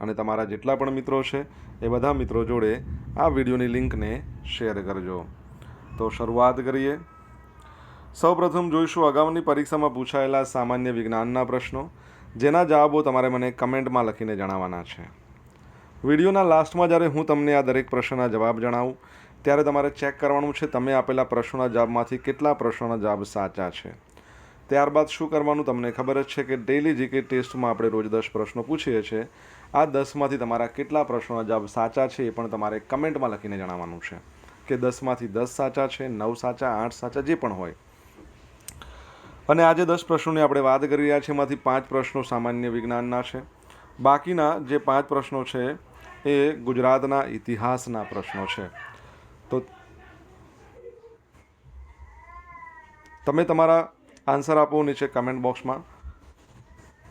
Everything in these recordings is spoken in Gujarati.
અને તમારા જેટલા પણ મિત્રો છે, એ બધા મિત્રો જોડે આ વિડીયોની લિંકને શેર કરજો. તો શરૂઆત કરીએ. સૌપ્રથમ જોઈશું અગાઉની પરીક્ષામાં પૂછાયેલા સામાન્ય વિજ્ઞાનના પ્રશ્નો, જેના જવાબો તમારે મને કમેન્ટમાં લખીને જણાવવાના છે. વિડીયોના લાસ્ટમાં જ્યારે હું તમને આ દરેક પ્રશ્નના જવાબ જણાવું, ત્યારે તમારે ચેક કરવાનું છે, તમે આપેલા પ્રશ્નોના જવાબમાંથી કેટલા પ્રશ્નોના જવાબ સાચા છે. ત્યારબાદ શું કરવાનું, તમને ખબર જ છે કે ડેલી જીકે ટેસ્ટમાં આપણે રોજ દસ પ્રશ્નો પૂછીએ છીએ. આ દસમાંથી તમારા કેટલા પ્રશ્નોના જવાબ સાચા છે એ પણ તમારે કમેન્ટમાં લખીને જણાવવાનું છે. કે દસમાંથી દસ સાચા છે, નવ સાચા, આઠ સાચા જે પણ હોય. અને આજે દસ પ્રશ્નોની આપણે વાત કરી રહ્યા છીએ. એમાંથી પાંચ પ્રશ્નો સામાન્ય વિજ્ઞાનના છે. બાકીના જે પાંચ પ્રશ્નો છે એ ગુજરાતના ઇતિહાસના પ્રશ્નો છે. તો તમે તમારા આન્સર આપો નીચે કમેન્ટ બોક્સમાં.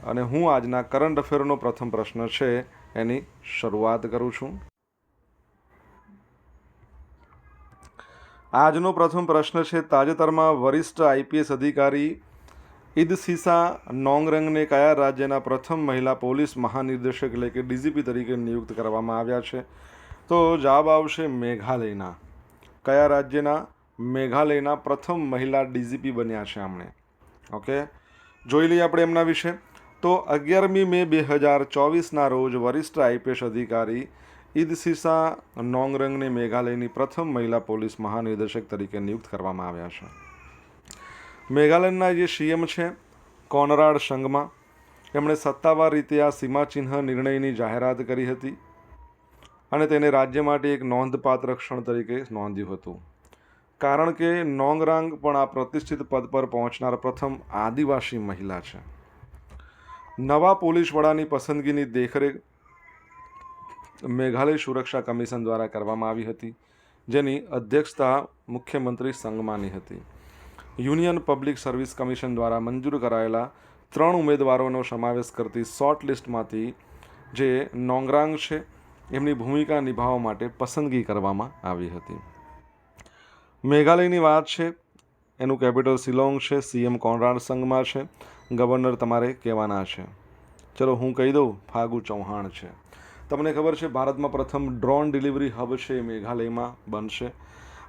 અને હું આજના કરંટ અફેરનો પ્રથમ પ્રશ્ન છે, એની શરૂઆત કરું છું. આજનો પ્રથમ પ્રશ્ન છે, તાજેતરમાં વરિષ્ઠ આઈપીએસ અધિકારી ઈદસીસા નોંગરંગને કયા રાજ્યના પ્રથમ મહિલા પોલીસ મહાનિર્દેશક એટલે કે ડીજીપી તરીકે નિયુક્ત કરવામાં આવ્યા છે? તો જવાબ આવશે મેઘાલયના. કયા રાજ્યના મેઘાલયના પ્રથમ મહિલા ડીજીપી બન્યા છે આમણે? ઓકે. જોઈ લઈએ આપણે એમના વિશે. તો અગિયારમી મે બે હજાર ચોવીસના રોજ વરિષ્ઠ આઈપીએસ અધિકારી ઈદસીસા નોંગરંગને મેઘાલયની પ્રથમ મહિલા પોલીસ મહાનિર્દેશક તરીકે નિયુક્ત કરવામાં આવ્યા છે. મેઘાલયના જે સીએમ છે, કોનરાડ સંઘમાં એમણે સત્તાવાર રીતે આ સીમાચિહ્ન નિર્ણયની જાહેરાત કરી હતી અને તેને રાજ્ય માટે એક નોંધપાત્ર ક્ષણ તરીકે નોંધ્યું હતું. કારણ કે નોંગરાંગ પણ આ પ્રતિષ્ઠિત પદ પર પહોંચનાર પ્રથમ આદિવાસી મહિલા છે. નવા પોલીસ વડાની પસંદગીની દેખરેખ મેઘાલય સુરક્ષા કમિશન દ્વારા કરવામાં આવી હતી, જેની અધ્યક્ષતા મુખ્યમંત્રી સંગમાની હતી. યુનિયન પબ્લિક સર્વિસ કમિશન દ્વારા મંજૂર કરાયેલા ત્રણ ઉમેદવારોનો સમાવેશ કરતી શોર્ટ લિસ્ટમાંથી જે નોંગરાંગ છે, એમની ભૂમિકા નિભાવવા માટે પસંદગી કરવામાં આવી હતી. મેઘાલયની વાત છે, એનું કેપિટલ શિલોંગ છે, સીએમ કોનરાડ સંઘમાં છે ગવર્નર તમારે કહેવાના છે. ચલો હું કહી દઉં, ફાગુ ચૌહાણ છે. તમને ખબર છે ભારતમાં પ્રથમ ડ્રોન ડિલિવરી હબ છે એ મેઘાલયમાં બનશે.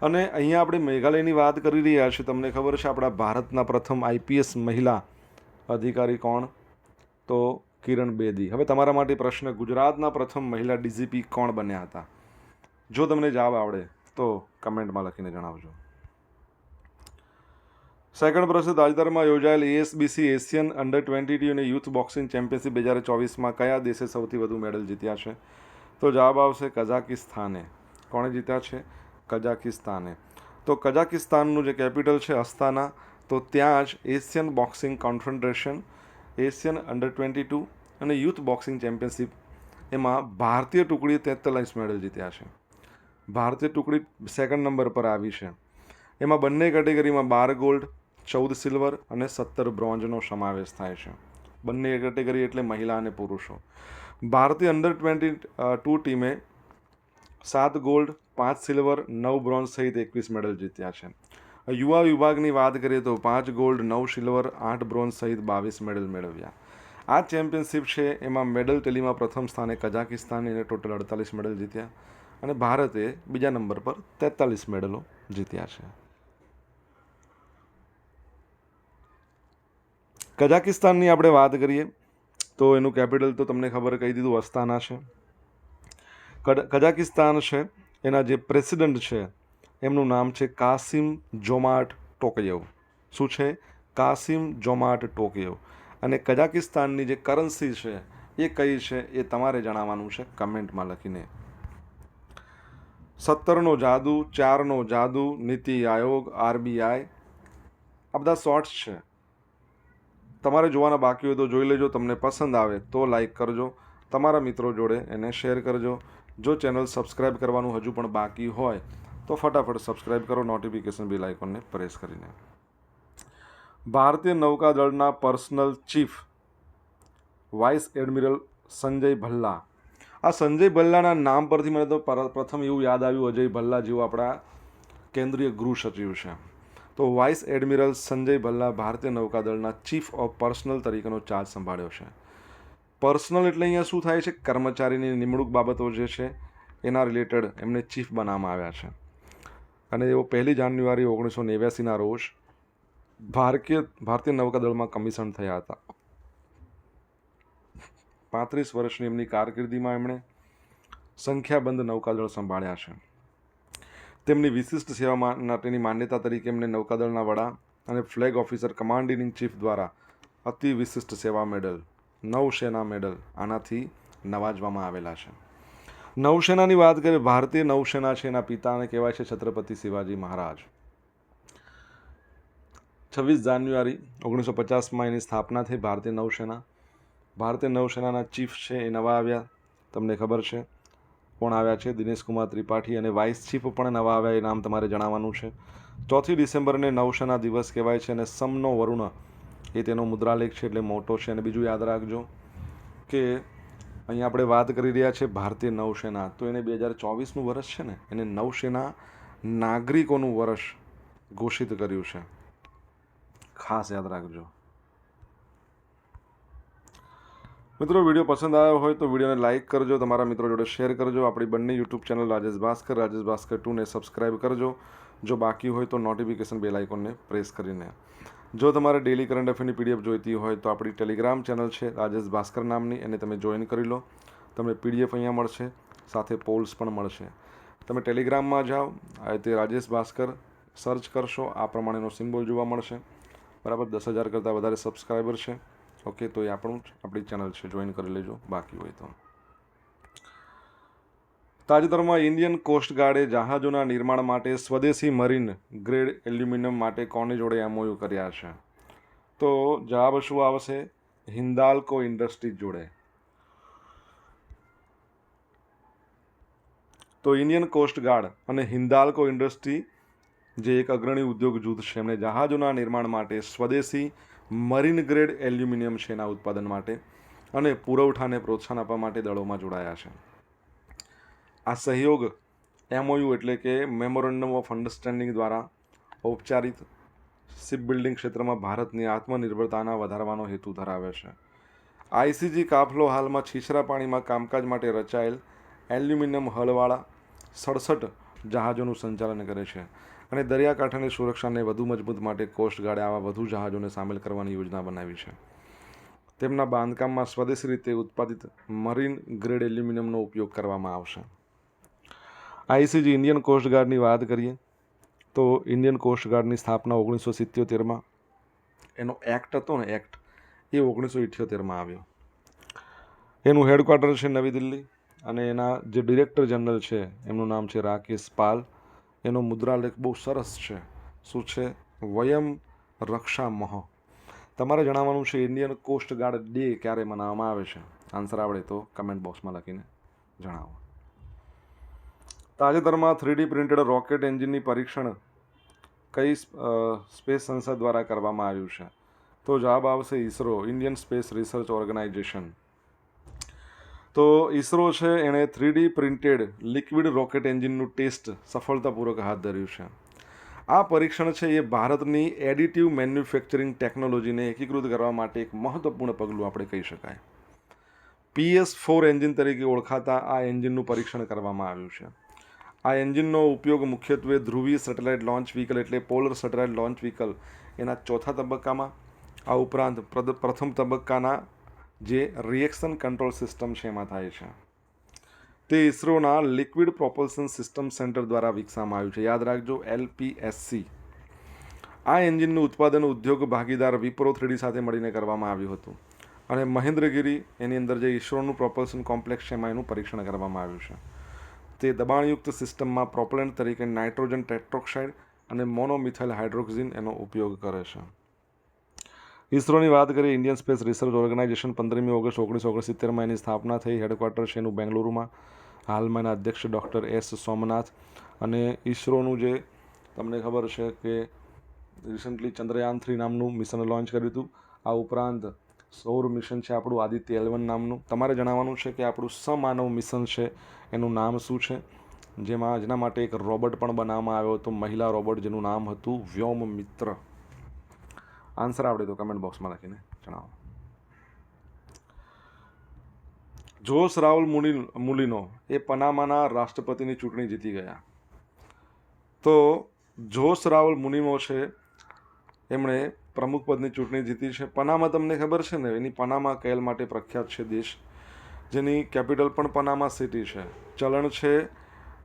અને અહીંયા આપણે મેઘાલયની વાત કરી રહ્યા છીએ. તમને ખબર છે આપણા ભારતના પ્રથમ આઈપીએસ મહિલા અધિકારી કોણ? તો કિરણ બેદી. હવે તમારા માટે પ્રશ્ન, ગુજરાતના પ્રથમ મહિલા ડીજીપી કોણ બન્યા હતા? જો તમને જવાબ આવડે તો કમેન્ટમાં લખીને જણાવજો. સેકન્ડ પ્રશ્ન તાજેતરમાં યોજાયેલ ASBC Asian under twenty two અને યુથ બોક્સિંગ ચેમ્પિયનશિપ બે હજાર ચોવીસમાં કયા દેશે સૌથી વધુ મેડલ જીત્યા છે? તો જવાબ આવશે કઝાકિસ્તાને. કોણે જીત્યા છે? કઝાકિસ્તાને. તો કઝાકિસ્તાનનું જે કેપિટલ છે અસ્તાના તો ત્યાં જ Asian boxing confederation Asian under twenty two અને યુથ બોક્સિંગ ચેમ્પિયનશિપ એમાં ભારતીય ટુકડીએ તેતાલીસ મેડલ જીત્યા છે. ભારતીય ટુકડી સેકન્ડ નંબર પર આવી છે. એમાં બંને કેટેગરીમાં બાર ગોલ્ડ ચૌદ સિલ્વર અને સત્તર બ્રોન્ઝનો સમાવેશ થાય છે. બંને કેટેગરી એટલે મહિલા અને પુરુષો. ભારતીય અંડર ટ્વેન્ટી ટુ ટીમે સાત ગોલ્ડ પાંચ સિલ્વર નવ બ્રોન્ઝ સહિત એકવીસ મેડલ જીત્યા છે. યુવા વિભાગની વાત કરીએ તો પાંચ ગોલ્ડ નવ સિલ્વર આઠ બ્રોન્ઝ સહિત બાવીસ મેડલ મેળવ્યા. આ ચેમ્પિયનશિપ છે, એમાં મેડલ ટેલીમાં પ્રથમ સ્થાને કઝાકિસ્તાને એને ટોટલ અડતાલીસ મેડલ જીત્યા અને ભારતે બીજા નંબર પર તેતાલીસ મેડલો જીત્યા છે. કઝાકિસ્તાનની આપણે વાત કરીએ, તો એનું કેપિટલ તો તમને ખબર કહી દીધું, અસ્તાના છે. કઝાકિસ્તાન છે, એના જે પ્રેસિડન્ટ છે, એમનું નામ છે કાસિમ જોમાટ ટોકયેવ. શું છે? Kassym Jomart Tokayev. અને કઝાકિસ્તાનની જે કરન્સી છે, એ કઈ છે, એ તમારે જણાવવાનું છે કમેન્ટમાં લખીને. સત્તરનો જાદુ, ચારનો જાદુ, નીતિ આયોગ, આરબીઆઈ, આ બધા શોર્ટ્સ છે. તમારે જોવાના બાકી હોય તો જોઈ લેજો, તમને પસંદ આવે તો લાઈક કરજો. તમારા મિત્રો જોડે એને શેર કરજો. જો ચેનલ સબસ્ક્રાઈબ કરવાનું હજુ પણ બાકી હોય, તો ફટાફટ સબસ્ક્રાઈબ કરો નોટિફિકેશન બિલ આઇકોનને પ્રેસ કરીને. ભારતીય નૌકાદળના personnel chief vice admiral Sanjay Bhalla. આ સંજય ભલ્લાના નામ પરથી મને તો પર- પ્રથમ એવું યાદ આવ્યું, અજય ભલ્લા જેવું આપણા કેન્દ્રીય ગૃહ સચિવ છે. તો વાઇસ એડમિરલ સંજય ભલ્લા ભારતીય નૌકાદળના ચીફ ઓફ પર્સનલ તરીકેનો ચાર્જ સંભાળ્યો છે. પર્સનલ એટલે અહીંયા શું થાય છે? કર્મચારીની નિમણૂક બાબતો જે છે, એના રિલેટેડ એમને ચીફ બનાવવામાં આવ્યા છે. અને એઓ પહેલી જાન્યુઆરી ઓગણીસો નેવ્યાસીના રોજ ભારતીય ભારતીય નૌકાદળમાં કમિશન થયા હતા. પાંત્રીસ વર્ષની એમની કારકિર્દીમાં એમણે સંખ્યાબંધ નૌકાદળ સંભાળ્યા છે. તેમની વિશિષ્ટ સેવા માટેની માન્યતા તરીકે એમને નૌકાદળના વડા અને flag officer commanding in chief દ્વારા અતિ વિશિષ્ટ સેવા મેડલ નૌસેના મેડલ આનાથી નવાજવામાં આવેલા છે. નૌસેનાની વાત કરીએ, ભારતીય નૌસેના છે, એના પિતાને કહેવાય છે છત્રપતિ શિવાજી મહારાજ. છવ્વીસ જાન્યુઆરી ઓગણીસો પચાસમાં એની સ્થાપના થઈ, ભારતીય નૌસેના ભારતીય નૌસેનાના ચીફ છે એ નવા આવ્યા, તમને ખબર છે. કોણ આવ્યા છે. દિનેશ કુમાર ત્રિપાઠી અને વાઇસ ચીફ પણ નવા આવ્યા, એ નામ તમારે જણાવવાનું છે. ચોથી ડિસેમ્બરને નવસેના દિવસ કહેવાય છે અને સમનો વરુણ એ તેનો મુદ્રાલેખ છે એટલે મોટો છે. અને બીજું યાદ રાખજો કે અહીંયા આપણે વાત કરી રહ્યા છે ભારતીય નૌસેના તો એને બે હજાર ચોવીસનું વર્ષ છે ને, એને નૌસેના નાગરિકોનું વર્ષ ઘોષિત કર્યું છે. ખાસ યાદ રાખજો. મિત્રો, વીડિયો પસંદ આવ્યો હોય તો વિડીયોને લાઇક કરજો, તમારા મિત્રો જોડે શેર કરજો. આપણી બંને યુટ્યુબ ચેનલ રાજેશ ભાસ્કર રાજેશ ભાસ્કર ટુને સબસ્ક્રાઈબ કરજો. જો બાકી હોય તો નોટિફિકેશન બેલ આઇકોનને પ્રેસ કરીને. જો તમારે ડેલી કરંટ અફેરની પીડીએફ જોઈતી હોય તો આપણી ટેલિગ્રામ ચેનલ છે, રાજેશ ભાસ્કર નામની. એને તમે જોઈન કરી લો. તમને પીડીએફ અહીંયા મળશે, સાથે પોલ્સ પણ મળશે. તમે ટેલિગ્રામમાં જાઓ, આ તે રાજેશ ભાસ્કર સર્ચ કરશો. આ પ્રમાણેનો સિમ્બોલ જોવા મળશે. બરાબર, દસ હજાર કરતાં વધારે સબસ્ક્રાઈબર છે. ઓકે, તો એ આપણું આપણી ચેનલ છે, જોઈન કરી લેજો, બાકી હોય તો. તાજેતરમાં ઇન્ડિયન કોસ્ટગાર્ડે જહાજોના નિર્માણ માટે સ્વદેશી મરીન ગ્રેડ એલ્યુમિનિયમ માટે કોની જોડે એમઓયુ કર્યા છે? તો જવાબ શું આવશે? હિન્દાલ્કો ઇન્ડસ્ટ્રીઝ જોડે. તો ઇન્ડિયન કોસ્ટગાર્ડ અને હિન્દાલ્કો ઇન્ડસ્ટ્રી જે એક અગ્રણી ઉદ્યોગ જૂથ છે. એમણે જહાજોના નિર્માણ માટે સ્વદેશી મરીન ગ્રેડ એલ્યુમિનિયમ છે ઉત્પાદન માટે અને પુરવઠાને પ્રોત્સાહન આપવા માટે દળોમાં જોડાયા છે. આ સહયોગ એમઓયુ એટલે કે મેમોરેન્ડમ ઓફ અન્ડરસ્ટેન્ડિંગ દ્વારા ઔપચારિક શિપ બિલ્ડિંગ ક્ષેત્રમાં ભારતની આત્મનિર્ભરતાના વધારવાનો હેતુ ધરાવે છે. આઈસીજી કાફલો હાલમાં છીછરા પાણીમાં કામકાજ માટે રચાયેલ એલ્યુમિનિયમ હળવાળા સડસઠ જહાજોનું સંચાલન કરે છે. અને દરિયાકાંઠાની સુરક્ષાને વધુ મજબૂત માટે કોસ્ટગાર્ડે આવા વધુ જહાજોને સામેલ કરવાની યોજના બનાવી છે. તેમના બાંધકામમાં સ્વદેશી રીતે ઉત્પાદિત મરીન ગ્રેડ એલ્યુમિનિયમનો ઉપયોગ કરવામાં આવશે. આઈસીજી ઇન્ડિયન કોસ્ટગાર્ડની વાત કરીએ, તો ઇન્ડિયન કોસ્ટગાર્ડની સ્થાપના ઓગણીસો સિત્યોતેરમાં એનો એક્ટ હતો ને, એક્ટ, એ ઓગણીસો ઇઠ્યોતેરમાં આવ્યો. એનું હેડક્વાર્ટર છે નવી દિલ્હી અને એના જે ડિરેક્ટર જનરલ છે, એમનું નામ છે રાકેશ પાલ. એનો મુદ્રાલેખ બહુ સરસ છે. શું છે? વયમ રક્ષા મહ તમારે જણાવવાનું છે ઇન્ડિયન કોસ્ટ ગાર્ડ ડે ક્યારે મનાવવામાં આવે છે? આન્સર આવડે તો કમેન્ટ બોક્સમાં લખીને જણાવો. તાજેતરમાં થ્રીડી પ્રિન્ટેડ રોકેટ એન્જિનની પરીક્ષણ કઈ સ્પેસ સંસ્થા દ્વારા કરવામાં આવ્યું છે? તો જવાબ આવશે ISRO Indian space research organisation તો ઈસરો છે, એણે three D printed liquid rocket એન્જિનનું test સફળતાપૂર્વક હાથ ધર્યું છે. આ પરીક્ષણ છે, એ ભારતની એડિટિવ મેન્યુફેક્ચરિંગ ટેકનોલોજીને એકીકૃત કરવા માટે એક મહત્વપૂર્ણ પગલું આપણે કહી શકાય. પીએસ ફોર એન્જિન તરીકે ઓળખાતા આ એન્જિનનું પરીક્ષણ કરવામાં આવ્યું છે. આ એન્જિનનો ઉપયોગ મુખ્યત્વે ધ્રુવીય સેટેલાઇટ લોન્ચ વ્હીકલ એટલે પોલર સેટેલાઇટ લોન્ચ વ્હીકલ એના ચોથા તબક્કામાં, આ ઉપરાંત પ્રથમ તબક્કાના જે રિએક્શન કંટ્રોલ સિસ્ટમ છે એમાં થાય છે. તે ઇસરોના લિક્વિડ પ્રોપલ્સન સિસ્ટમ સેન્ટર દ્વારા વિકસાવવામાં આવ્યું છે. યાદ રાખજો એલપીએસસી આ એન્જિનનું ઉત્પાદન ઉદ્યોગ ભાગીદાર વિપ્રો થ્રીડી સાથે મળીને કરવામાં આવ્યું હતું. અને મહેન્દ્રગીરી, એની અંદર જે ઇસરોનું પ્રોપલ્સન કોમ્પ્લેક્સ છે એમાં એનું પરીક્ષણ કરવામાં આવ્યું છે. તે દબાણયુક્ત સિસ્ટમમાં પ્રોપલેન્ટ તરીકે નાઇટ્રોજન ટેટ્રોક્સાઇડ અને મોનોમિથાઇલ હાઇડ્રોક્સિન એનો ઉપયોગ કરે છે. ઇસરોની વાત કરીએ, ઇન્ડિયન સ્પેસ રિસર્ચ ઓર્ગેનાઇઝેશન પંદરમી ઓગસ્ટ ઓગણીસો ઓગણસિત્તેરમાં એની સ્થાપના થઈ. હેડક્વાર્ટર છે એનું બેંગલુરુમાં. હાલમાં એના અધ્યક્ષ ડૉક્ટર એસ સોમનાથ. અને ઇસરોનું જે તમને ખબર છે કે રિસન્ટલી ચંદ્રયાન થ્રી નામનું મિશન લોન્ચ કર્યું હતું. આ ઉપરાંત સૌર મિશન છે આપણું, આદિત્ય એલવન નામનું. તમારે જણાવવાનું છે કે આપણું સમાનવ મિશન છે, એનું નામ શું છે? જેમાં, જેના માટે એક રોબોટ પણ બનાવવામાં આવ્યો હતો, મહિલા રોબોટ જેનું નામ હતું વ્યોમ મિત્ર આન્સર આવડે તો કમેન્ટ બોક્સમાં લખીને જણાવો. જોશ રાહુલ મુનિ, મુલિનો એ પનામાના રાષ્ટ્રપતિની ચૂંટણી જીતી ગયા. તો જોશ રાહુલ મુનિમો છે, એમણે પ્રમુખ પદની ચૂંટણી જીતી છે. પનામા તમને ખબર છે ને, એની પનામા કેલ માટે પ્રખ્યાત છે દેશ. જેની કેપિટલ પણ પનામા સિટી છે. ચલણ છે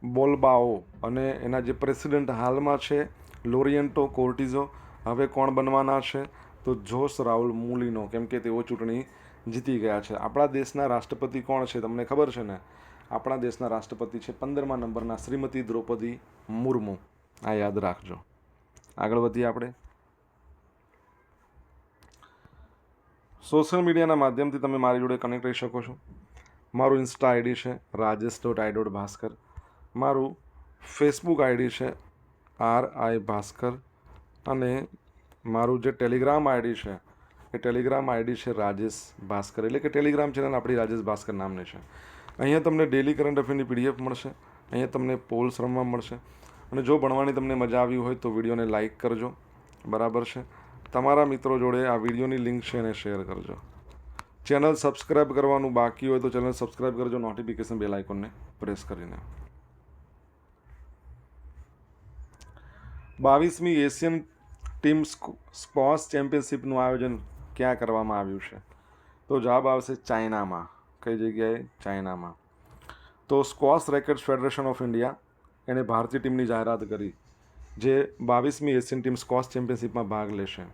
બોલબાઓ અને એના જે પ્રેસિડેન્ટ હાલમાં છે લોરિયન્ટો કોર્ટિઝો હવે કોણ બનવાના છે? તો જોશ રાહુલ મુલીનો, કેમ કે તેઓ ચૂંટણી જીતી ગયા છે. આપણા દેશના રાષ્ટ્રપતિ કોણ છે તમને ખબર છે ને? આપણા દેશના રાષ્ટ્રપતિ છે પંદરમા નંબરના શ્રીમતી દ્રૌપદી મુર્મુ. આ યાદ રાખજો. આગળ વધીએ આપણે. સોશિયલ મીડિયાના માધ્યમથી તમે મારી જોડે કનેક્ટ રહી શકો છો. મારું ઇન્સ્ટા આઈડી છે Rajesh dot I dot Bhaskar મારું ફેસબુક આઈડી છે આર આઈ ભાસ્કર. અને મારું જે ટેલિગ્રામ આઈડી છે, એ ટેલિગ્રામ આઈડી છે રાજેશ ભાસ્કર. એટલે કે ટેલિગ્રામ ચેનલ આપણી રાજેશ ભાસ્કર નામની છે. અહીંયા તમને ડેલી કરંટ અફેરની પીડીએફ મળશે, અહીંયા તમને પોલ્સ રમવા મળશે, અને જો ભણવાની તમને મજા આવી હોય તો વિડીયોને લાઇક કરજો. બરાબર છે? તમારા મિત્રો જોડે આ વિડીયોની લિંક છે એને શેર કરજો. ચેનલ સબસ્ક્રાઇબ કરવાનું બાકી હોય તો ચેનલ સબસ્ક્રાઇબ કરજો નોટિફિકેશન બેલ આઇકોનને પ્રેસ કરીને. બાવીસમી એશિયન ટીમ સ્પોર્ટ્સ ચેમ્પિયનશિપનું આયોજન ક્યાં કરવામાં આવ્યું છે? તો જવાબ આવશે ચાઇનામાં, કઈ જગ્યાએ? ચાઇનામાં. તો squash rackets federation of India એણે ભારતીય ટીમની જાહેરાત કરી, જે બાવીસમી એશિયન ટીમ સ્કોસ ચેમ્પિયનશિપમાં ભાગ લેશે.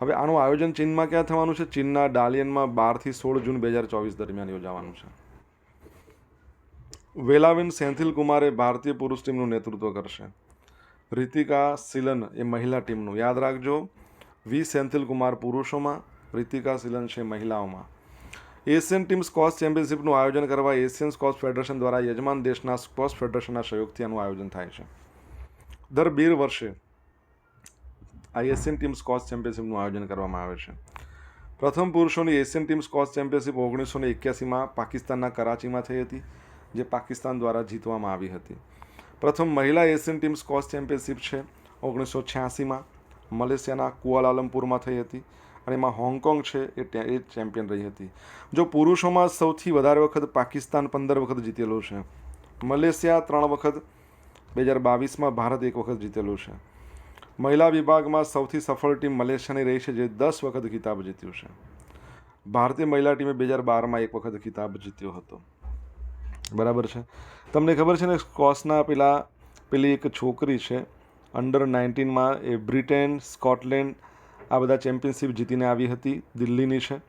હવે આનું આયોજન ચીનમાં ક્યાં થવાનું છે? ચીનના ડાલિયનમાં બારથી સોળ જૂન બે હજાર ચોવીસ દરમિયાન યોજાવાનું છે. વેલાવિન સેન્થિલ કુમારે ભારતીય પુરુષ ટીમનું નેતૃત્વ કરશે. રીતિકા સિલન એ મહિલા ટીમનું. યાદ રાખજો, વી સેન્થિલ કુમાર પુરુષોમાં, રીતિકા સિલન છે મહિલાઓમાં. એશિયન ટીમ સ્કોસ ચેમ્પિયનશિપનું આયોજન કરવા એશિયન સ્કોસ ફેડરેશન દ્વારા યજમાન દેશના સ્કોસ ફેડરેશનના સહયોગથી આનું આયોજન થાય છે. દર બે વર્ષે આ એશિયન ટીમ સ્કોસ ચેમ્પિયનશિપનું આયોજન કરવામાં આવે છે. પ્રથમ પુરુષોની એશિયન ટીમ સ્કોસ ચેમ્પિયનશિપ ઓગણીસો ને એક્યાસીમાં પાકિસ્તાનના કરાચીમાં થઈ હતી, જે પાકિસ્તાન દ્વારા જીતવામાં આવી હતી. પ્રથમ મહિલા એશિયન ટીમ સ્કોચ ચેમ્પિયનશિપ છે. ઓગણીસો છ્યાસીમાં મલેશિયાના કુઆલાલમપુરમાં થઈ હતી અને એમાં હોંગકોંગ છે એ એ ચેમ્પિયન રહી હતી. જો પુરુષોમાં સૌથી વધારે વખત પાકિસ્તાન પંદર વખત જીતેલું છે. મલેશિયા ત્રણ વખત બે હજાર બાવીસમાં ભારત એક વખત જીતેલું છે. મહિલા વિભાગમાં સૌથી સફળ ટીમ મલેશિયાની રહી છે જે દસ વખત ખિતાબ જીત્યું છે. ભારતીય મહિલા ટીમે બે હજાર બારમાં એક વખત ખિતાબ જીત્યો હતો. બરાબર છે? તમને ખબર છે ને, સ્કોસના પેલા, પેલી એક છોકરી છે અંડર નાઇન્ટીનમાં એ બ્રિટેન, સ્કોટલેન્ડ, આ બધા ચેમ્પિયનશિપ જીતીને આવી હતી, દિલ્હીની છે.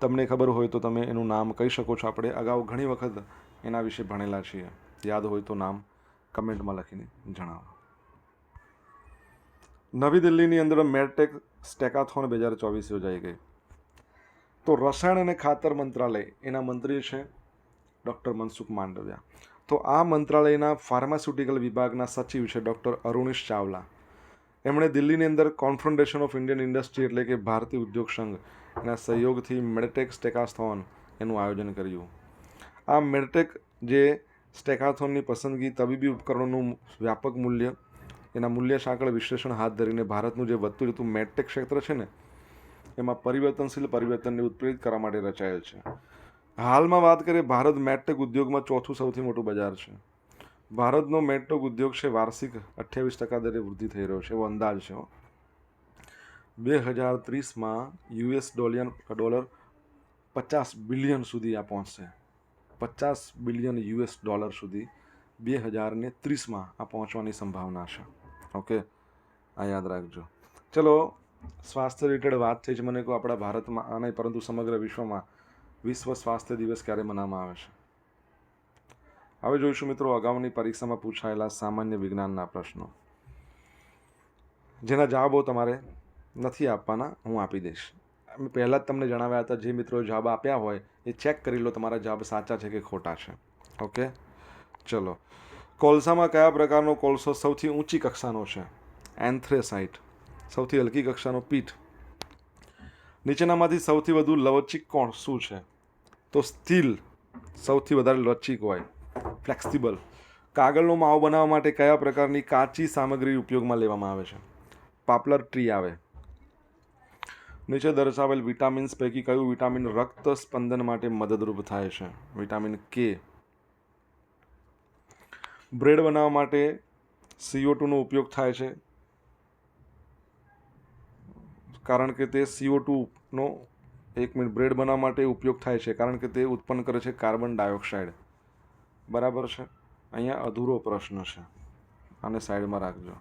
તમને ખબર હોય તો તમે એનું નામ કહી શકો છો. આપણે અગાઉ ઘણી વખત એના વિશે ભણેલા છીએ. યાદ હોય તો નામ કમેન્ટમાં લખીને જણાવો. નવી દિલ્હીની અંદર મેરટેક સ્ટેકાથોન બે હજાર ચોવીસ યોજાઈ ગઈ. તો રસાયણ અને ખાતર મંત્રાલય એના મંત્રી છે ડૉક્ટર મનસુખ માંડવિયા. તો આ મંત્રાલયના ફાર્માસ્યુટિકલ વિભાગના સચિવ છે ડૉક્ટર અરુણિશ ચાવલા. એમણે દિલ્હીની અંદર કોન્ફરન્ટેશન ઓફ ઇન્ડિયન ઇન્ડસ્ટ્રી એટલે કે ભારતીય ઉદ્યોગ સંઘ એના સહયોગથી મેડટેક સ્ટેકાસ્થોન એનું આયોજન કર્યું. આ મેડટેક જે સ્ટેકાથોનની પસંદગી તબીબી ઉપકરણોનું વ્યાપક મૂલ્ય, એના મૂલ્ય સાંકળ વિશ્લેષણ હાથ ધરીને ભારતનું જે વધતું જતું મેડટેક ક્ષેત્ર છે ને, એમાં પરિવર્તનશીલ પરિવર્તનને ઉત્પ્રેરિત કરવા માટે રચાયેલ છે. હાલમાં વાત કરીએ, ભારત મેડટેક ઉદ્યોગમાં ચોથું સૌથી મોટું બજાર છે. ભારતનો મેડટેક ઉદ્યોગ છે, વાર્ષિક અઠ્યાવીસ ટકા દરે વૃદ્ધિ થઈ રહ્યો છે, એવો અંદાજ છે બે હજાર ત્રીસમાં યુએસ ડોલિયન, ડોલર પચાસ બિલિયન સુધી આ પહોંચશે. પચાસ બિલિયન યુએસ ડોલર સુધી બે હજાર ને ત્રીસમાં આ પહોંચવાની સંભાવના છે. ઓકે? આ યાદ રાખજો. ચલો, સ્વાસ્થ્ય રિલેટેડ વાત થઈ છે મને કહો, આપણા ભારતમાં આ નહીં, પરંતુ સમગ્ર વિશ્વમાં વિશ્વ સ્વાસ્થ્ય દિવસ ક્યારે મનાવવામાં આવે છે? હવે જોઈશું મિત્રો, અગાઉની પરીક્ષામાં પૂછાયેલા સામાન્ય વિજ્ઞાનના પ્રશ્નો. જેના જવાબો તમારે નથી આપવાના, હું આપી દઈશ. મેં પહેલાં જ તમને જણાવ્યા હતા, જે મિત્રો જવાબ આપ્યા હોય, એ ચેક કરી લો, તમારા જવાબ સાચા છે કે ખોટા છે. ઓકે? ચલો. કોલસામાં કયા પ્રકારનો કોલસો સૌથી ઊંચી કક્ષાનો છે? એન્થ્રેસાઇટ, સૌથી હલકી કક્ષાનો પીઠ. નીચેનામાંથી સૌથી વધુ લવચિક કોણ શું છે? તો સ્ટીલ સૌથી વધારે લવચિક હોય. ફ્લેક્સિબલ કાગળનો માવો બનાવવા માટે કયા પ્રકારની કાચી સામગ્રી ઉપયોગમાં લેવામાં આવે છે? પાપલર ટ્રી આવે. નીચે દર્શાવેલ વિટામિન્સ પૈકી કયું વિટામિન રક્ત સ્પંદન માટે મદદરૂપ થાય છે? વિટામિન કે. બ્રેડ બનાવવા માટે સીઓ ટુનો ઉપયોગ થાય છે. કારણ કે તે સીઓ ટુનો એક મિનિટ બ્રેડ બનાવવા માટે ઉપયોગ થાય છે, કારણ કે તે ઉત્પન્ન કરે છે કાર્બન ડાયોક્સાઇડ. બરાબર છે? અહીંયા અધૂરો પ્રશ્ન છે. આને સાઈડમાં રાખજો.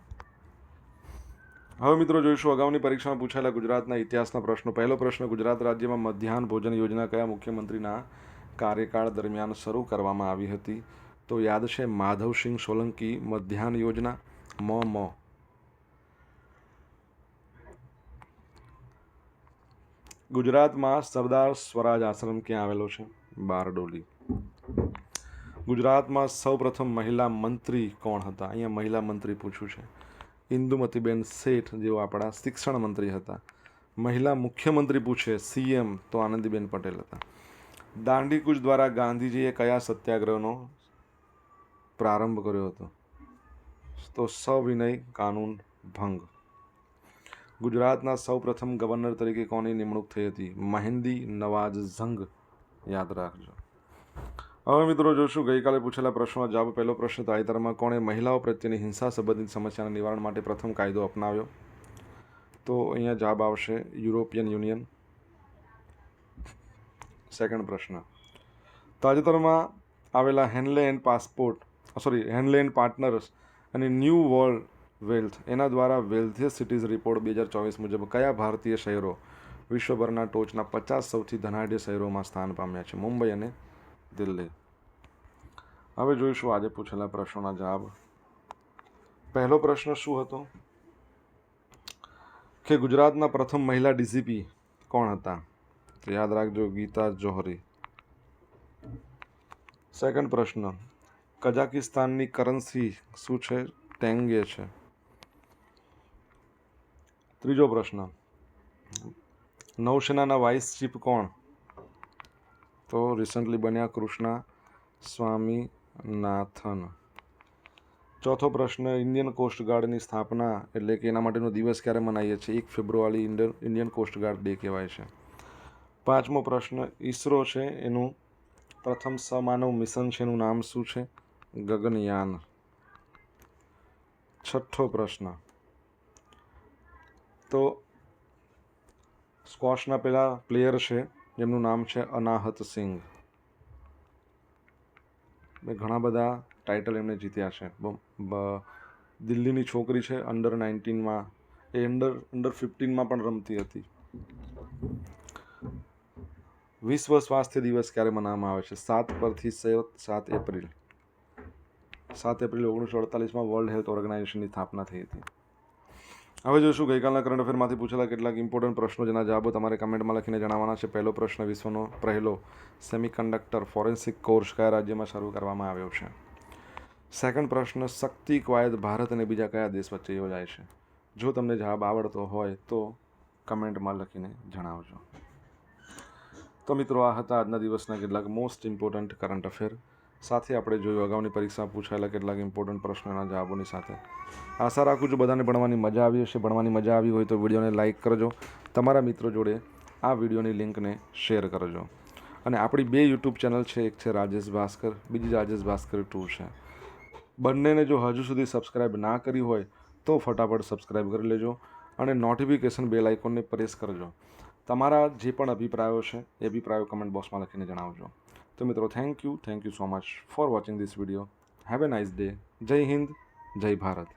હવે મિત્રો જોઈશું, અગાઉની પરીક્ષામાં પૂછાયેલા ગુજરાતના ઇતિહાસના પ્રશ્નો. પહેલો પ્રશ્ન, ગુજરાત રાજ્યમાં મધ્યાહન ભોજન યોજના કયા મુખ્યમંત્રીના કાર્યકાળ દરમિયાન શરૂ કરવામાં આવી હતી? તો યાદ છે, માધવસિંહ સોલંકી મધ્યાહન યોજના, મ મ. ગુજરાતમાં સરદાર સ્વરાજ આશ્રમ ક્યાં આવેલો છે? બારડોલી. ગુજરાતમાં સૌપ્રથમ મહિલા મંત્રી કોણ હતા? અહીંયા મહિલા મંત્રી પૂછ્યું છે. ઇન્દુમતીબેન શેઠ જેઓ આપણા શિક્ષણ મંત્રી હતા. મહિલા મુખ્યમંત્રી પૂછે, સીએમ તો આનંદીબેન પટેલ હતા. દાંડીકૂચ દ્વારા ગાંધીજીએ કયા સત્યાગ્રહનો પ્રારંભ કર્યો હતો? તો સવિનય કાનૂન ભંગ. ગુજરાતના સૌપ્રથમ ગવર્નર તરીકે કોની નિમણૂક થઈ હતી? મહેંદી નવાઝ ઝંગ. યાદ રાખજો. હવે મિત્રો જોશું, ગઈકાલે પૂછેલા પ્રશ્નો જવાબ. પહેલો પ્રશ્ન, તાજેતરમાં કોણે મહિલાઓ પ્રત્યેની હિંસા સંબંધિત સમસ્યાના નિવારણ માટે પ્રથમ કાયદો અપનાવ્યો? તો અહીંયા જવાબ આવશે, યુરોપિયન યુનિયન. સેકન્ડ પ્રશ્ન, તાજેતરમાં આવેલા Henley and passport sorry Henley partners અને ન્યૂ વર્લ્ડ વેલ્થ. એના દ્વારા વેલ્થિયસ સિટીઝ રિપોર્ટ બે હજાર ચોવીસ મુજબ કયા ભારતીય શહેરો વિશ્વભરના ટોચના પચાસ સૌથી ધનાઢ્ય શહેરોમાં સ્થાન પામ્યા છે? મુંબઈ અને દિલ્હી. હવે જોઈશું આજે પૂછેલા પ્રશ્નોના જવાબ. પહેલો પ્રશ્ન શું હતો? કે ગુજરાતના પ્રથમ મહિલા ડીસીપી કોણ હતા? તો યાદ રાખજો, ગીતા જોહરી. સેકન્ડ પ્રશ્ન, કઝાકિસ્તાનની કરન્સી શું છે? ટેંગે છે. ત્રીજો પ્રશ્ન. નૌસેનાના વાઇસ ચીફ કોણ? તો રિસન્ટલી બન્યા કૃષ્ણા સ્વામીનાથન. ચોથો પ્રશ્ન ઇન્ડિયન કોસ્ટગાર્ડની સ્થાપના એટલે કે એના માટેનો દિવસ ક્યારે મનાવીએ છીએ? એક ફેબ્રુઆરી Indian Indian coast guard day કહેવાય છે. પાંચમો પ્રશ્ન, ઈસરો છે એનું પ્રથમ સમાનવ મિશન છે એનું નામ શું છે? ગગનયાન. છઠ્ઠો પ્રશ્ન તો સ્કોશના પહેલાં પ્લેયર છે, જેમનું નામ છે અનાહત સિંઘ. મેં ઘણા બધા ટાઇટલ એમણે જીત્યા છે. દિલ્હીની છોકરી છે અંડર નાઇન્ટીનમાં એ અંડર અંડર ફિફ્ટીનમાં પણ રમતી હતી. વિશ્વ સ્વાસ્થ્ય દિવસ ક્યારે મનાવવામાં આવે છે? સાત પરથી સાત એપ્રિલ. સાત એપ્રિલ ઓગણીસો અડતાલીસમાં વર્લ્ડ હેલ્થ ઓર્ગેનાઇઝેશનની સ્થાપના થઈ હતી. હવે જોઈશું, ગઈકાલના કરંટ અફેરમાંથી પૂછેલા કેટલાક ઇમ્પોર્ટન્ટ પ્રશ્નો જેના જવાબો તમારે કમેન્ટમાં લખીને જણાવવાના છે. પહેલો પ્રશ્ન વિશ્વનો પહેલો સેમિકન્ડક્ટર ફોરેન્સિક કોર્સ કયા રાજ્યમાં શરૂ કરવામાં આવ્યો છે? સેકન્ડ પ્રશ્ન, શક્તિ કવાયત ભારત અને બીજા કયા દેશ વચ્ચે યોજાય છે? જો તમને જવાબ આવડતો હોય તો કમેન્ટમાં લખીને જણાવજો. તો મિત્રો, આ હતા આજના દિવસના કેટલાક મોસ્ટ ઇમ્પોર્ટન્ટ કરંટ અફેર સાથે આપણે જોયું, અગાઉની પરીક્ષામાં પૂછાયેલા કેટલાક ઇમ્પોર્ટન્ટ પ્રશ્નોના જવાબોની સાથે. આશા રાખું છું બધાને ભણવાની મજા આવી હશે. ભણવાની મજા આવી હોય તો વિડીયોને લાઇક કરજો. તમારા મિત્રો જોડે આ વિડીયોની લિંકને શેર કરજો. અને આપણી બે યુટ્યુબ ચેનલ છે, એક છે રાજેશ ભાસ્કર, બીજી રાજેશ ભાસ્કર ટુ છે. બંનેને જો હજુ સુધી સબસ્ક્રાઇબ ના કરી હોય તો ફટાફટ સબસ્ક્રાઇબ કરી લેજો અને નોટિફિકેશન બેલ આઇકોનને પ્રેસ કરજો. તમારા જે પણ અભિપ્રાયો છે, એ અભિપ્રાયો કમેન્ટ બોક્સમાં લખીને જણાવજો. તો મિત્રો thank you thank you so much for watching this video have a nice day જય હિન્દ જય ભારત